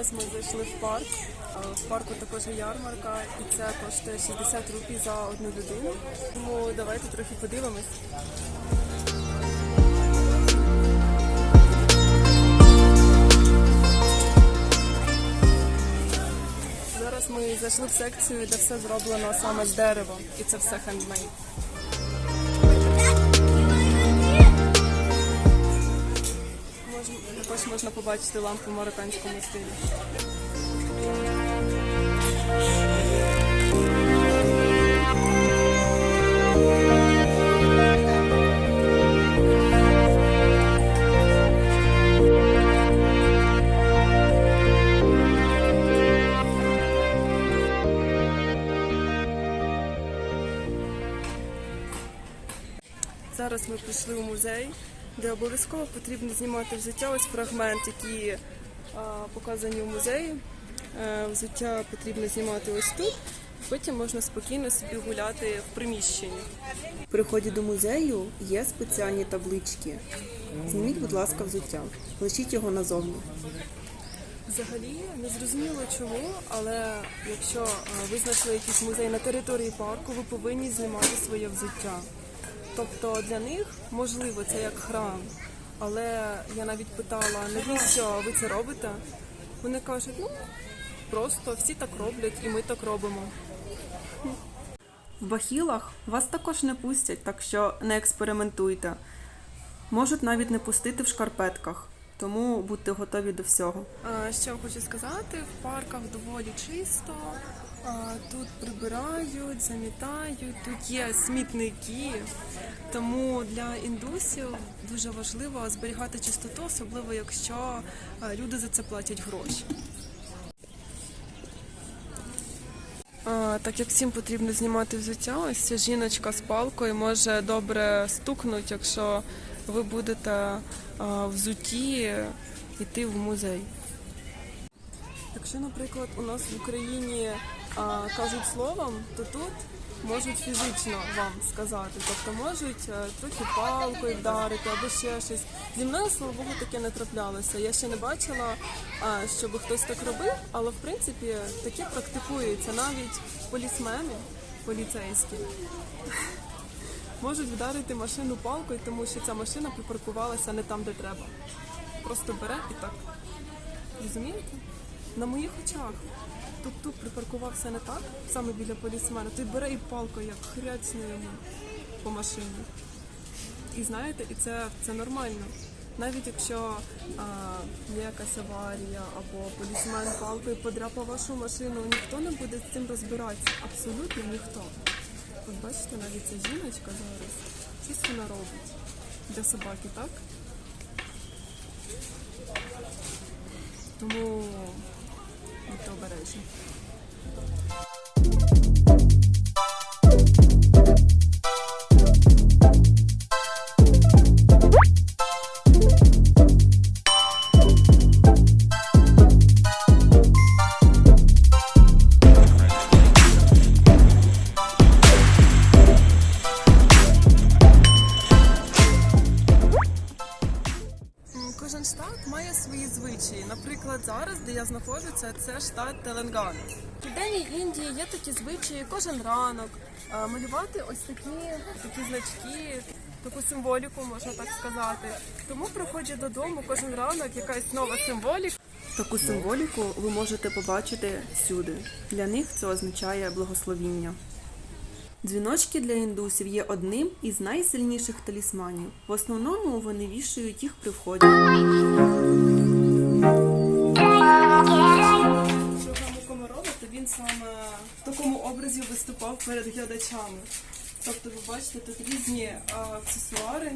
Зараз ми зайшли в парк. Е, В парку також ярмарка, і це коштує 60 рупій за одну людину. Тому давайте трохи подивимось. Зараз ми зайшли в секцію, де все зроблено саме з дерева, і це все хендмейд. Також можна побачити лампу в марокканському стилі. Зараз ми прийшли у музей, де обов'язково потрібно знімати взуття. Ось фрагмент, які показані у музеї. Е, взуття потрібно знімати ось тут. Потім можна спокійно собі гуляти в приміщенні. При вході до музею є спеціальні таблички. Зніміть, будь ласка, взуття. Лишіть його назовні. Взагалі не зрозуміло чому, але якщо ви знайшли якийсь музей на території парку, ви повинні знімати своє взуття. Тобто для них можливо це як храм. Але я навіть питала, навіщо ви це робите? Вони кажуть, ну просто всі так роблять і ми так робимо. В бахілах вас також не пустять, так що не експериментуйте. Можуть навіть не пустити в шкарпетках, тому будьте готові до всього. Що хочу сказати, в парках доволі чисто. А, Тут прибирають, замітають, тут є смітники. Тому для індусів дуже важливо зберігати чистоту, особливо якщо люди за це платять гроші. Так як всім потрібно знімати взуття, ось ця жіночка з палкою може добре стукнути, якщо ви будете взуті йти в музей. Якщо, наприклад, у нас в Україні а, кажуть словом, то тут можуть фізично вам сказати. Тобто можуть е, трохи палкою вдарити або ще щось. Зі мною, слава Богу, таке не траплялося. Я ще не бачила, а, щоб хтось так робив, але в принципі таке практикується. Навіть полісмени поліцейські можуть вдарити машину палкою, тому що ця машина припаркувалася не там, де треба. Просто бере і так. Розумієте? На моїх очах. Тут тут припаркувався не так, саме біля полісмена, той бере і палкою, як хряцне йому по машині. І знаєте, і це, це нормально. Навіть якщо а, є якась аварія або полісмен палкою подряпав вашу машину, ніхто не буде з цим розбиратися. Абсолютно ніхто. От бачите, навіть ця жіночка зараз щось вона робить для собаки, так? Тому будьте обережні. Кожен штат має свої звичаї. Наприклад, зараз, де я знаходжуся, це штат Теленгана. В Південній Індії є такі звичаї кожен ранок малювати ось такі, такі значки, таку символіку, можна так сказати. Тому приходжу додому кожен ранок якась нова символіка. Таку символіку ви можете побачити всюди. Для них це означає благословіння. Дзвіночки для індусів є одним із найсильніших талісманів. В основному вони вішають їх при вході. Він саме в такому образі виступав перед глядачами. Тобто, ви бачите, тут різні а, аксесуари,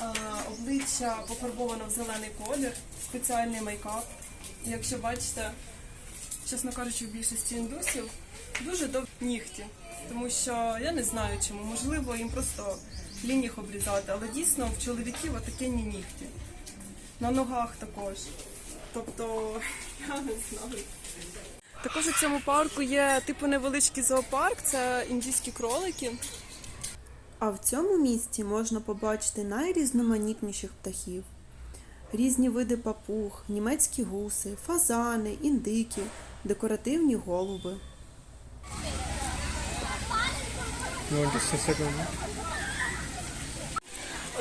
а, обличчя пофарбовано в зелений колір, спеціальний мейкап. Якщо бачите, чесно кажучи, в більшості індусів дуже довгі нігті. Тому що я не знаю чому, можливо, їм просто лінь їх обрізати, але дійсно в чоловіків отакенні нігті. На ногах також. Тобто, я не знаю. Також у цьому парку є типу невеличкий зоопарк, це індійські кролики. А в цьому місці можна побачити найрізноманітніших птахів. різні види папуг, німецькі гуси, фазани, індики, декоративні голуби.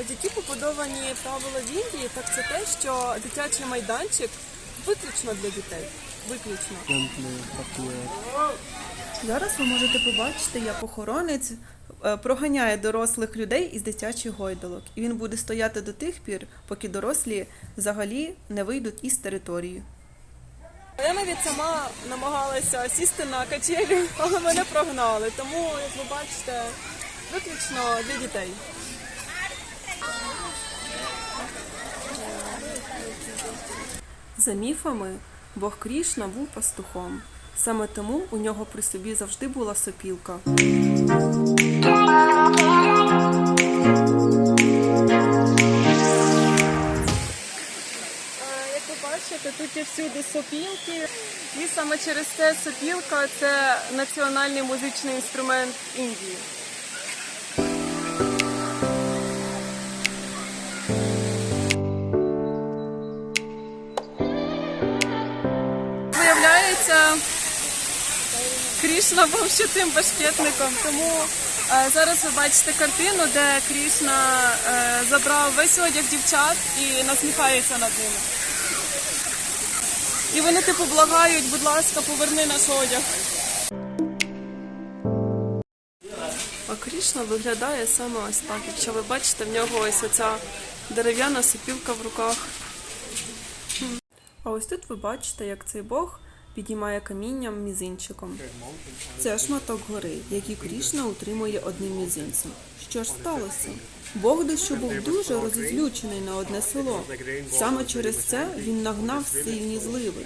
Які побудовані правила в Індії, так це те, що дитячий майданчик виключно для дітей. Виключно. Зараз ви можете побачити, як охоронець е, проганяє дорослих людей із дитячих гойдалок. І він буде стояти до тих пір, поки дорослі взагалі не вийдуть із території. Я навіть сама намагалася сісти на качелі, але мене прогнали. Тому, як ви бачите, виключно для дітей. За міфами, Бог Крішна був пастухом. Саме тому у нього при собі завжди була сопілка. Бачите, тут є всюди сопілки. І саме через це сопілка це національний музичний інструмент Індії. Виявляється, Крішна був ще тим башкетником. Тому е, зараз ви бачите картину, де Крішна е, забрав весь одяг дівчат і насміхається над ними. І вони типу благають, будь ласка, поверни наш одяг. А Крішна виглядає саме ось так. Якщо ви бачите, в нього ось оця дерев'яна сопілка в руках. А ось тут ви бачите, як цей Бог піднімає камінням мізинчиком. Це шматок гори, який Крішна утримує одним мізинцем. Що ж сталося? Бог дещо був дуже розізлючений на одне село. Саме через це він нагнав сильні зливи.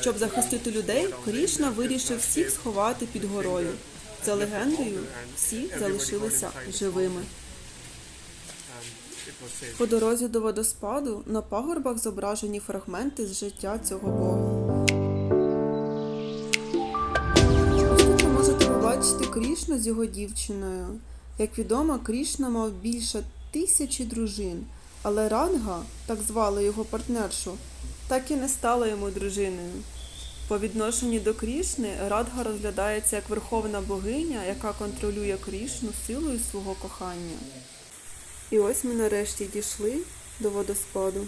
Щоб захистити людей, Крішна вирішив всіх сховати під горою. За легендою, всі залишилися живими. По дорозі до водоспаду на пагорбах зображені фрагменти з життя цього бога. Побачити з його дівчиною. Як відомо, Крішна мав більше тисячі дружин, але Ранга, так звали його партнершу, так і не стала йому дружиною. По відношенню до Крішни Радга розглядається як верховна богиня, яка контролює Крішну силою свого кохання. І ось ми нарешті дійшли до водоспаду.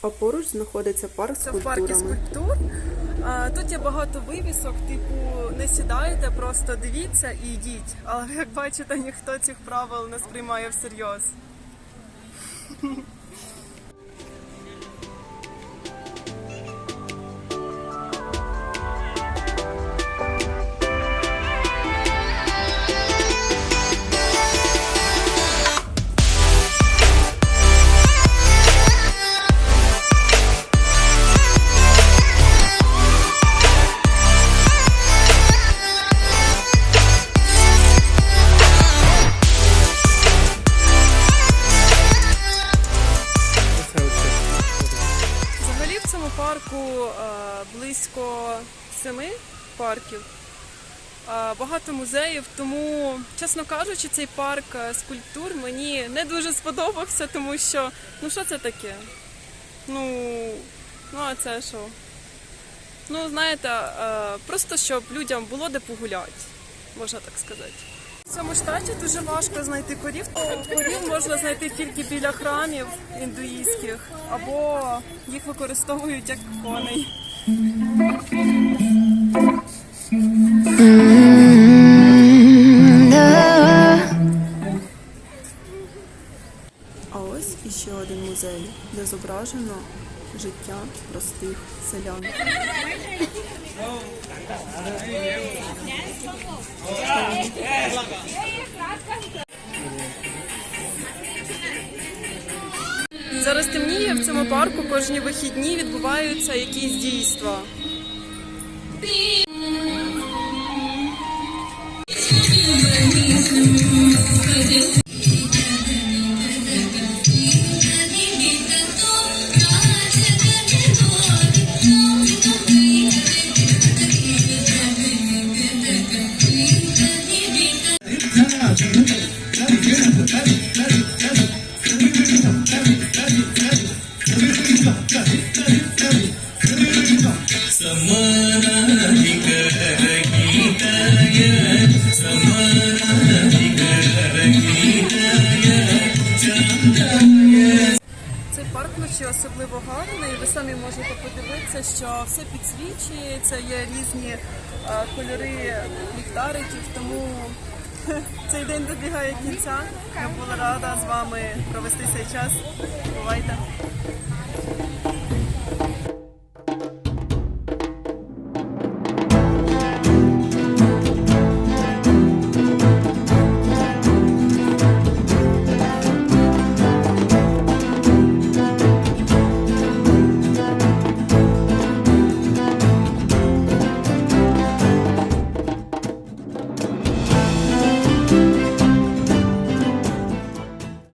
А поруч знаходиться парк з Це Тут є багато вивісок, типу не сідайте, просто дивіться і йдіть. Але як бачите, ніхто цих правил не сприймає всерйоз. Цьому парку е, близько семи парків. Е, Багато музеїв, тому, чесно кажучи, цей парк е, скульптур мені не дуже сподобався, тому що ну що це таке? Ну, ну а це що? Ну, знаєте, просто щоб людям було де погуляти, можна так сказати. В цьому штаті дуже важко знайти корів. Корів можна знайти тільки біля храмів індуїстських, або їх використовують як коней. А ось іще один музей, де зображено життя простих селян. Зараз темніє в цьому парку кожні вихідні відбуваються якісь дійства. Особливо гарний. ви самі можете подивитися, що все підсвічується, є різні е, кольори ліхтариків, тому цей день добігає кінця. Я була рада з вами провести цей час. Бувайте!